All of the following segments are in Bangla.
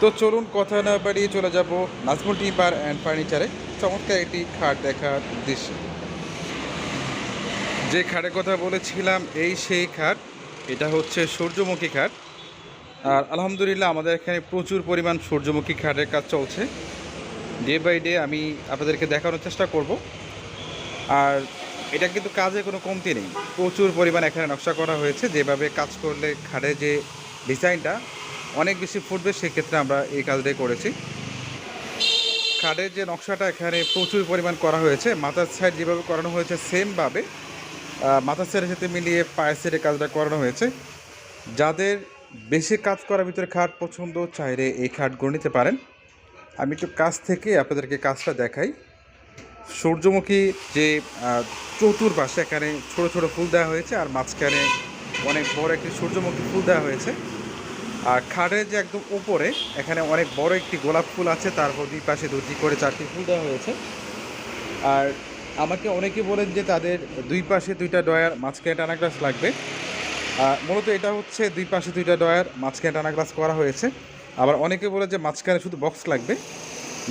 তো চলুন কথা না বাড়িয়ে চলে যাব নাজমুল টিম্বার অ্যান্ড ফার্নিচারে চমৎকার একটি খাট দেখার উদ্দেশ্যে যে খাটের কথা বলেছিলাম, এই সেই খাট, এটা হচ্ছে সূর্যমুখী খাট। আর আলহামদুলিল্লাহ আমাদের এখানে প্রচুর পরিমাণ সূর্যমুখী খাটের কাজ চলছে। ডে বাই ডে আমি আপনাদেরকে দেখানোর চেষ্টা করব। আর এটা কিন্তু কাজে কোনো কমতি নেই। প্রচুর পরিমাণ এখানে নকশা করা হয়েছে। যেভাবে কাজ করলে খাটের যে ডিজাইনটা অনেক বেশি ফুটবে, সেক্ষেত্রে আমরা এই কাজটাই করেছি। খাটের যে নকশাটা এখানে প্রচুর পরিমাণ করা হয়েছে। মাথার সাইড যেভাবে করানো হয়েছে সেমভাবে মাথার সাইডের সাথে মিলিয়ে পায়ের সাইডে কাজটা করানো হয়েছে। যাদের বেশি কাজ করার ভিতরে খাট পছন্দ, চাইলে এই খাটগুলো নিতে পারেন। আমি একটু কাছ থেকে আপনাদেরকে কাজটা দেখাই। সূর্যমুখী যে চতুর্পাশে এখানে ছোট ছোট ফুল দেওয়া হয়েছে, আর মাঝখানে অনেক বড় একটি সূর্যমুখী ফুল দেওয়া হয়েছে। আর খাটের যে একদম উপরে, এখানে অনেক বড় একটি গোলাপ ফুল আছে তারপর দুই পাশে দুটি করে চারটি ফুল দেওয়া হয়েছে। আর আমাকে অনেকে বলেন যে তাদের দুই পাশে দুইটা ডয়ার মাঝখানে টানা গ্লাস লাগবে। মূলত এটা হচ্ছে দুই পাশে দুইটা ডয়ার মাঝখানে টানা গ্লাস করা হয়েছে। আবার অনেকে বলে যে মাঝখানে শুধু বক্স লাগবে।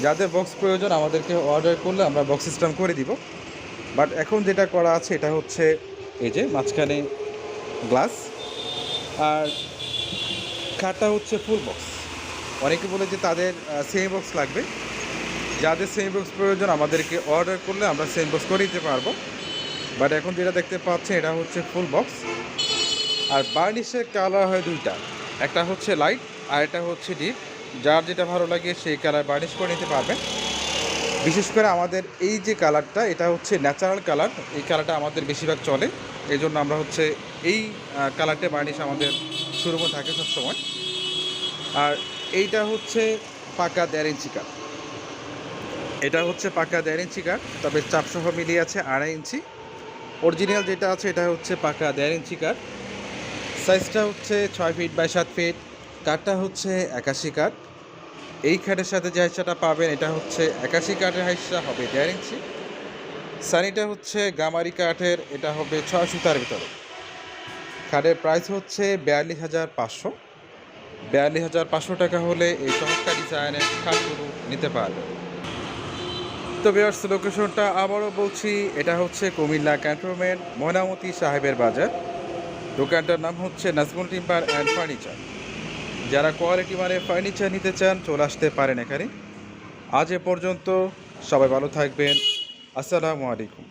যাদের বক্স প্রয়োজন, আমাদেরকে অর্ডার করলে আমরা বক্স সিস্টেম করে দিব। বাট এখন যেটা করা আছে, এটা হচ্ছে এই যে মাঝখানে গ্লাস আর খাটটা হচ্ছে ফুল বক্স অনেকে বলে যে তাদের সেম বক্স লাগবে। যাদের সেম বক্স প্রয়োজন, আমাদেরকে অর্ডার করলে আমরা সেম বক্স করে দিতে পারব। বাট এখন যেটা দেখতে পাচ্ছেন, এটা হচ্ছে ফুল বক্স আর বার্নিশের কালার হয় দুইটা। একটা হচ্ছে লাইট আর এটা হচ্ছে ডিপ যার যেটা ভালো লাগে, সেই কালার বার্নিশ করে নিতে পারবেন। বিশেষ করে আমাদের এই যে কালারটা এটা হচ্ছে ন্যাচারাল কালার এই কালারটা আমাদের বেশিরভাগ চলে। এই জন্য আমরা হচ্ছে এই কালারটা বার্নিশ আমাদের শুরু থাকে সবসময়। আর এইটা হচ্ছে পাকা দেড় ইঞ্চি কাঠ। এটা হচ্ছে পাকা দেড় ইঞ্চি কাঠ, তবে চাপসহ মিলিয়ে আছে আড়াই ইঞ্চি। অরিজিনাল যেটা আছে, এটা হচ্ছে পাকা দেড় ইঞ্চি কাঠ। সাইজটা হচ্ছে ছয় ফিট বাই সাত ফিট, কাঠটা হচ্ছে একাশি কাঠ। এই খাটের সাথে যে হাইসাটা পাবেন, এটা হচ্ছে একাশি কাঠের হাইসা হবে দেড় ইঞ্চি। সানিটা হচ্ছে গামারি কাঠের, এটা হবে ছয় সুতার ভিতরে। খাটের প্রাইস হচ্ছে বিয়াল্লিশ হাজার পাঁচশো। বিয়াল্লিশ হাজার পাঁচশো টাকা হলে এই চমৎকার ডিজাইনের খাটগুলো নিতে পারবেন তো বিয়ার্স লোকেশনটা আবারও বলছি, এটা হচ্ছে কুমিল্লা ক্যান্টনমেন্ট ময়নামতি সাহেবের বাজার। দোকানটার নাম হচ্ছে নাজমুল টিম্পার অ্যান্ড ফার্নিচার যারা কোয়ালিটি মানে ফার্নিচার নিতে চান, চলে আসতে পারেন এখানে। আজ এ পর্যন্ত সবাই ভালো থাকবেন। আসসালামু আলাইকুম।